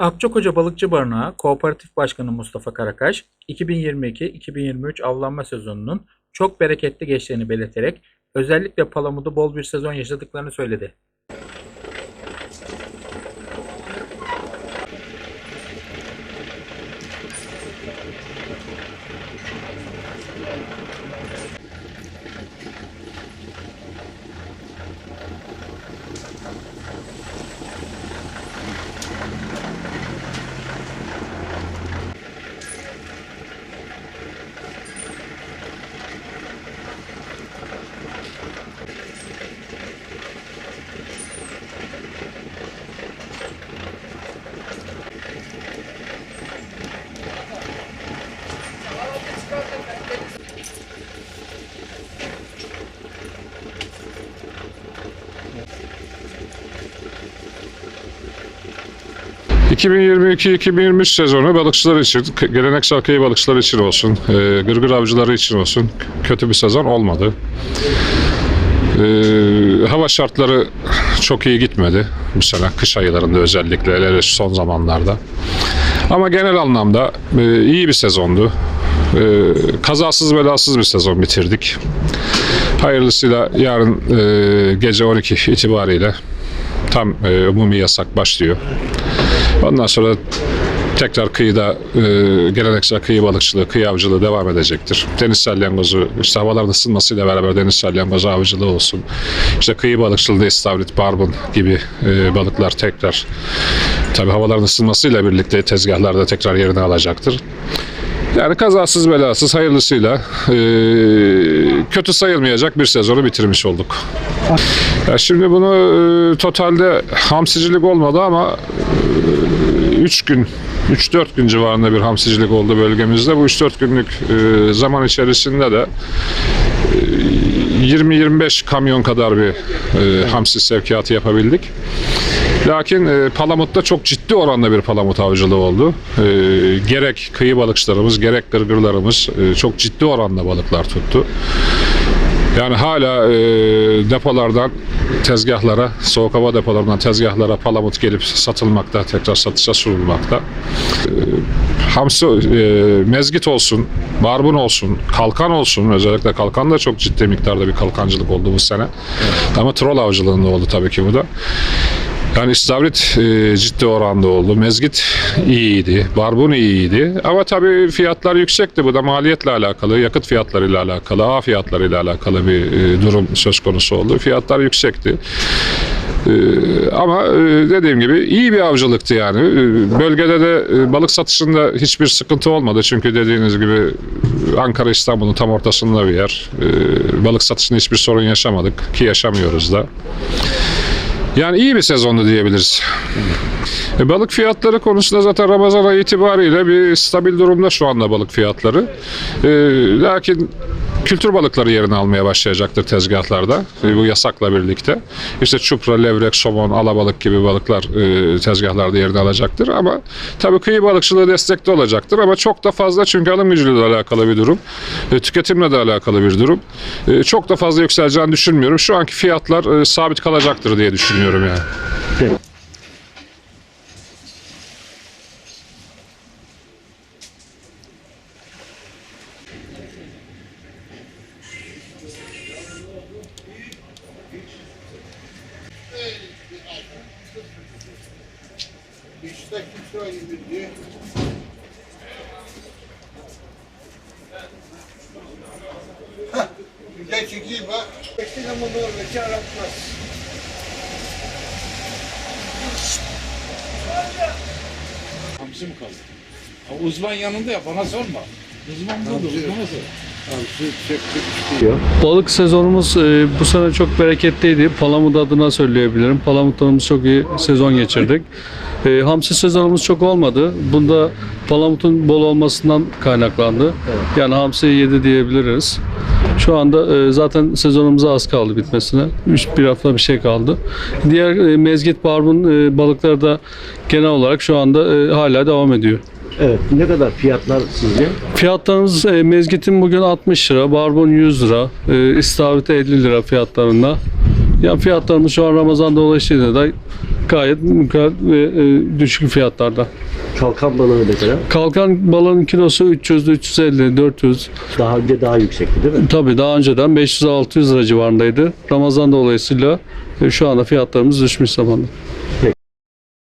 Akçakoca Balıkçı Barınağı Kooperatif Başkanı Mustafa Karakaş, 2022-2023 avlanma sezonunun çok bereketli geçtiğini belirterek özellikle Palamut'u bol bir sezon yaşadıklarını söyledi. 2022-2023 sezonu balıkçılar için, geleneksel kıyı balıkçıları için olsun, e, gırgır avcıları için olsun kötü bir sezon olmadı. E, hava şartları çok iyi gitmedi bu sene, kış aylarında özellikle, hele son zamanlarda. Ama genel anlamda e, iyi bir sezondu. E, kazasız belasız bir sezon bitirdik. Hayırlısıyla yarın e, gece 12 itibariyle tam e, umumi yasak başlıyor. Ondan sonra tekrar kıyıda e, geleneksel kıyı balıkçılığı, kıyı avcılığı devam edecektir. Deniz salyangozu, işte havaların ısınmasıyla beraber deniz salyangozu avcılığı olsun. İşte kıyı balıkçılığı, istavrit, barbun gibi e, balıklar tekrar tabi havaların ısınmasıyla birlikte tezgahlarda tekrar yerini alacaktır. Yani kazasız belasız hayırlısıyla e, kötü sayılmayacak bir sezonu bitirmiş olduk. Ya şimdi bunu e, totalde hamsicilik olmadı ama 3 gün 3-4 gün civarında bir hamsicilik oldu bölgemizde. Bu 3-4 günlük e, zaman içerisinde de e, 20-25 kamyon kadar bir e, hamsi sevkiyatı yapabildik. Lakin e, Palamut'ta çok ciddi oranda bir palamut avcılığı oldu. E, gerek kıyı balıkçılarımız gerek gırgırlarımız e, çok ciddi oranda balıklar tuttu. Yani hala e, depolardan tezgahlara, soğuk hava depolarından tezgahlara palamut gelip satılmakta, tekrar satışa sunulmakta. E, hamsi, e, mezgit olsun, barbun olsun, kalkan olsun, özellikle kalkan da çok ciddi miktarda bir kalkancılık oldu bu sene. Ama troll avcılığında oldu tabii ki bu da. Yani istavrit e, ciddi oranda oldu. Mezgit iyiydi. Barbun iyiydi. Ama tabii fiyatlar yüksekti. Bu da maliyetle alakalı, yakıt fiyatlarıyla alakalı, ağ fiyatlarıyla alakalı bir e, durum söz konusu oldu. Fiyatlar yüksekti. E, ama e, dediğim gibi iyi bir avcılıktı yani. E, Bölgede de balık satışında hiçbir sıkıntı olmadı. Çünkü dediğiniz gibi Ankara İstanbul'un tam ortasında bir yer. Balık satışında hiçbir sorun yaşamadık ki yaşamıyoruz da. Yani iyi bir sezondu diyebiliriz. E, balık fiyatları konusunda zaten Ramazan ayı itibariyle bir stabil durumda şu anda balık fiyatları. E, lakin kültür balıkları yerini almaya başlayacaktır tezgahlarda e, bu yasakla birlikte. İşte çupra, levrek, somon, alabalık gibi balıklar e, tezgahlarda yerini alacaktır ama tabii kıyı balıkçılığı destekli olacaktır ama çok da fazla çünkü alım gücüyle de alakalı bir durum. E, tüketimle de alakalı bir durum. E, çok da fazla yükseleceğini düşünmüyorum. Şu anki fiyatlar e, sabit kalacaktır diye düşünüyorum yani. İşte kimse diyor. Hah, bir de çekeyim ha. Bekle ama olur ki aratmaz. Hamsi mi kaldı? Ha, uzman yanında ya bana sorma. Uzman burada, uzmana sor. Balık sezonumuz e, bu sene çok bereketliydi. Palamut adına söyleyebilirim. Palamutlarımız çok iyi sezon geçirdik. E, hamsi sezonumuz çok olmadı. Bunda palamutun bol olmasından kaynaklandı. Yani hamsi yedi diyebiliriz. Şu anda e, zaten sezonumuza az kaldı bitmesine. 3 bir hafta bir şey kaldı. Diğer e, mezgit barbun e, balıkları da genel olarak şu anda e, hala devam ediyor. Evet. Ne kadar fiyatlar sizce? Fiyatlarımız e, mezgitin bugün 60 lira, barbun 100 lira, e, istavrit 50 lira fiyatlarında. Ya fiyatlarımız şu an Ramazan dolayısıyla da gayet mükemmel ve e, düşük fiyatlarda. Kalkan balığı ne kadar? Kalkan balığın kilosu 300, 350, 400. Daha önce daha yüksekti değil mi? Tabii daha önceden 500-600 lira civarındaydı. Ramazan dolayısıyla e, şu anda fiyatlarımız düşmüş zamanda.